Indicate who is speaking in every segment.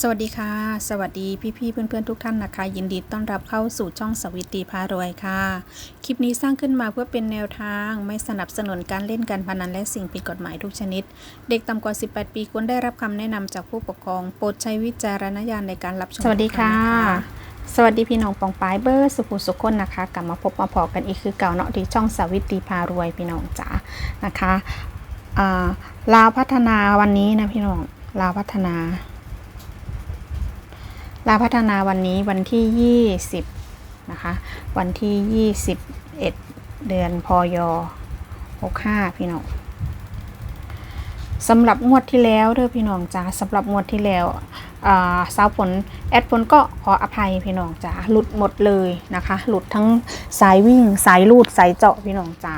Speaker 1: สวัสดีค่ะ สวัสดีพี่ๆเพื่อนๆทุกท่านนะคะ ยินดีต้อนรับเข้าสู่ช่องสวิตรีพารวยค่ะ คลิปนี้สร้างขึ้นมาเพื่อเป็นแนวทางไม่สนับสนุนการเล่นการพนันและสิ่งผิดกฎหมายทุกชนิด เด็กต่ำกว่า 18 ปีควรได้รับคำแนะนำจากผู้ปกครองโปรดใช้วิจารณญาณในการรับชม
Speaker 2: สวัสดีค่ะ
Speaker 1: สวัสดีพี่น้องปองปายเบอร์สุขุสุขคนนะคะกลับมาพบมาพอกันอีกคือเก่าเนาะที่ช่องสวิตรีพารวยพี่น้องจ๋านะคะลาวพัฒนาวันนี้นะพี่น้องลาวพัฒนา ลาพัฒนาวันนี้วันที่ 20 นะคะ วันที่ 21 เดือนพย65 พี่น้องสำหรับงวดที่แล้วเด้อพี่น้องจ้าสำหรับงวดที่แล้วสาวฝนแอดฝนก็ขออภัยพี่น้องจ้าหลุดหมดเลยนะคะ หลุดทั้งสายวิ่งสายลูดสายเจาะพี่น้องจ้า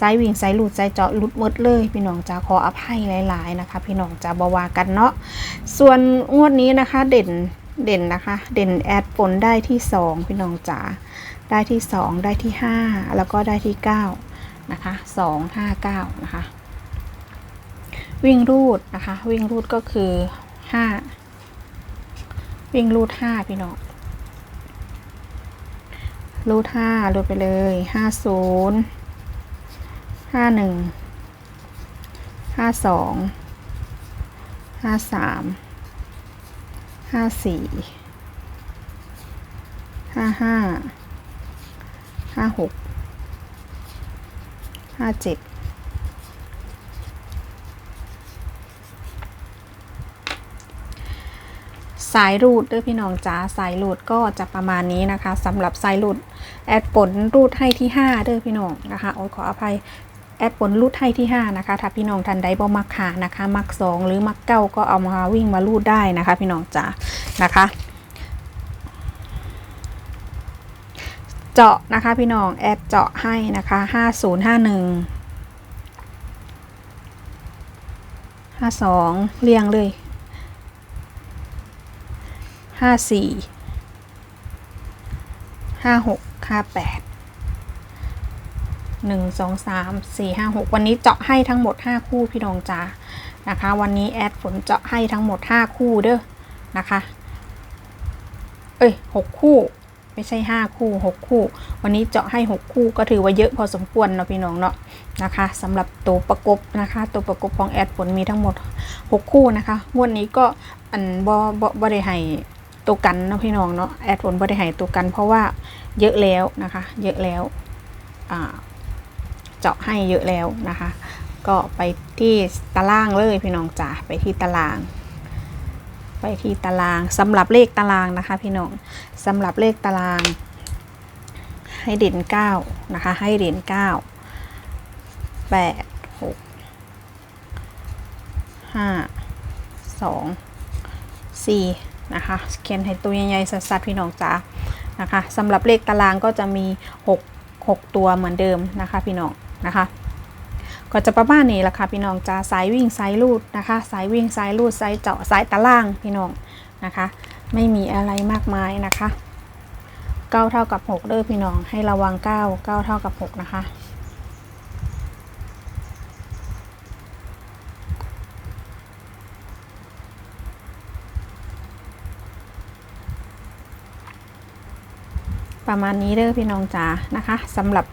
Speaker 1: สายวิ่งสายลูดสายเจาะหลุดหมดเลย พี่น้องจ้าขออภัยหลาย ๆ นะคะ พี่น้องจ้าบาวากันเนาะส่วนงวดนี้นะคะเด่น เด่นนะคะ เด่นแอดฝนได้ที่สองพี่น้องจ๋า ได้ที่สองได้ที่ห้าแล้วก็ได้ที่เก้านะคะสองห้าเก้านะคะ วิ่งรูดนะคะ วิ่งรูดก็คือห้าวิ่งรูดห้าพี่น้องรูดห้ารูดไปเลยห้าศูนย์ห้าหนึ่งห้าสองห้าสาม ห้าสี่ห้าห้าห้าหกห้าเจ็ดสายรูดเด้อพี่น้องจ๋าสายรูดก็จะประมาณนี้นะคะสำหรับสายรูดแอดผลรูดให้ที่5เด้อพี่น้องนะคะโอ้ขออภัย แอดผลรูดให้ที่ 5 นะคะ ถ้าพี่น้องทันใดบ่มักขานะคะ มัก 2 หรือมักเก้าก็เอามาวิ่งมารูดได้นะคะ พี่น้องจ๋านะคะ เจาะนะคะพี่น้องแอดเจาะให้นะคะ 5051 52 เรียงเลยห้าสี่ หนึ่งสองสามสี่ห้าหกวันนี้เจาะให้ทั้งหมดห้าคู่พี่น้องจ้านะคะ วันนี้แอดฝนเจาะให้ทั้งหมดห้าคู่เด้อนะคะ เอ้ยหกคู่ไม่ใช่ห้าคู่หกคู่ วันนี้เจาะให้หกคู่ก็ถือว่าเยอะพอสมควรเนาะพี่น้องเนาะนะคะสำหรับตัวประกบนะคะตัวประกบของแอดฝนมีทั้งหมดหกคู่นะคะงวดนี้ก็อันบ่บ่บ่ได้ให้ตัวกันเนาะพี่น้องเนาะแอดผลบริหารตัวกัน เพราะว่าเยอะแล้วนะคะ เยอะแล้วอ่า จาะให้เยอะแล้วนะคะ ก็ไปที่ตารางเลยพี่น้องจ๋าไปที่ตาราง ไปที่ตารางสำหรับเลขตารางนะคะ พี่น้องสำหรับเลขตาราง ให้เด่น9นะคะ ให้เด่น9 8 6 5 2 4นะคะเขียนให้ตัวใหญ่ๆสัดๆพี่น้องจ๋านะคะสำหรับเลขตารางก็จะมี 6 6 ตัวเหมือนเดิมนะคะพี่น้อง นะคะ ก็จะประมาณนี้แหละค่ะพี่น้องจ๋าสายวิ่งสายลูดนะคะ สายวิ่งสายลูดสายเจาะสายตารางพี่น้องนะคะ ไม่มีอะไรมากมายนะคะ9เท่ากับ6เด้อพี่น้องให้ระวัง9 9เท่ากับ6นะคะประมาณนี้เด้อพี่น้องจ๋านะคะสำหรับ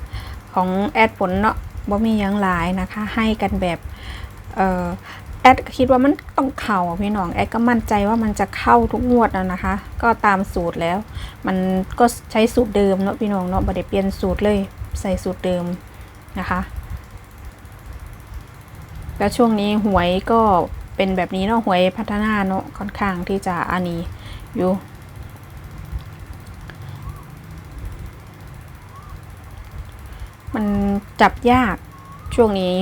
Speaker 1: ของแอดผลเนาะบ่มียังหลายนะคะ ให้กันแบบเอ่อแอดคิดว่ามันต้องเข่าพี่น้องแอดก็มั่นใจว่ามันจะเข้าทุกงวดนะนะคะ ก็ตามสูตรแล้ว มันก็ใช้สูตรเดิมเนาะพี่น้องเนาะบ่ได้เปลี่ยนสูตรเลยใส่สูตรเดิมนะคะแล้วช่วงนี้หวยก็เป็นแบบนี้เนาะหวยพัฒนาเนาะค่อนข้างที่จะอันนี้อยู่ มันจับยากช่วงนี้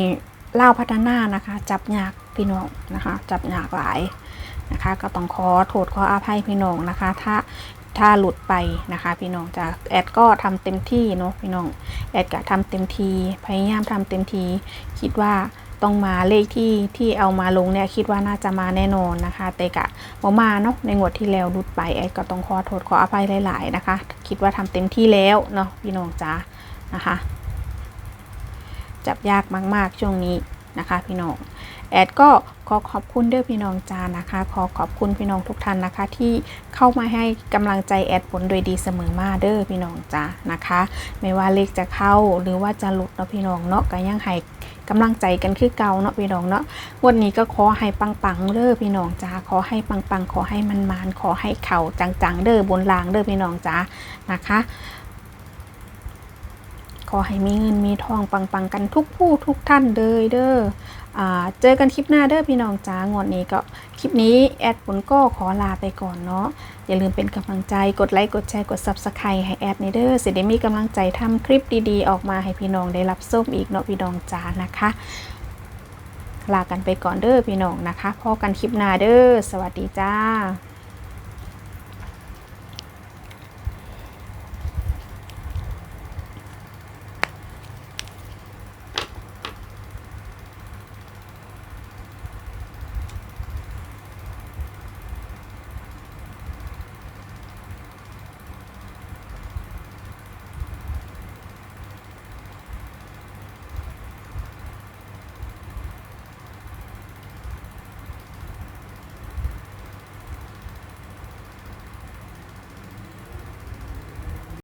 Speaker 1: เล่าพัฒนานะคะ จับยากพี่น้องนะคะ จับยากหลายนะคะ ก็ต้องขอโทษขออภัยพี่น้องนะคะ ถ้าถ้าหลุดไปนะคะ พี่น้องจะแอดก็ทำเต็มที่เนาะพี่น้องแอดก็ทำเต็มทีพยายามทำเต็มทีคิดว่าต้องมาเลขที่ที่เอามาลงเนี่ยคิดว่าน่าจะมาแน่นอนนะคะ แต่กะบ่มาเนาะในงวดที่แล้วหลุดไปแอดก็ต้องขอโทษขออภัยหลาย ๆ นะคะ คิดว่าทำเต็มที่แล้วเนาะพี่น้องจ้านะคะ จับยากมาก ๆ ช่วงนี้นะคะ พี่น้องแอดก็ขอขอบคุณเด้อพี่น้องจานะคะ ขอขอบคุณพี่น้องทุกท่านนะคะ ที่เข้ามาให้กำลังใจแอดผลโดยดีเสมอมาเด้อพี่น้องจ้านะคะ ไม่ว่าเลขจะเข้าหรือว่าจะหลุดเนาะพี่น้องเนาะก็ยังให้กำลังใจกันคือเก่าเนาะพี่น้องเนาะวันนี้ก็ขอให้ปังๆเด้อพี่น้องจ้าขอให้ปังๆขอให้มันมานๆขอให้เข่าจังๆเด้อบนรางเด้อพี่น้องจ้านะคะ ขอให้มีเงินมีทองปังๆกันทุกผู้ทุกท่านเลยเด้อเจอกันคลิปหน้าเด้อพี่น้องจ้างวดนี้ก็คลิปนี้แอดผลก็ขอลาไปก่อนเนาะอย่าลืมเป็นกำลังใจกดไลค์กดแชร์กด Subscribe ให้แอดในเด้อเสิได้มีกำลังใจทำคลิปดีๆ ออกมาให้พี่น้องได้รับส้มอีกเนาะพี่น้องจ้านะคะลากันไปก่อนเด้อพี่น้องนะคะพอกันคลิปหน้าเด้อสวัสดีจ้า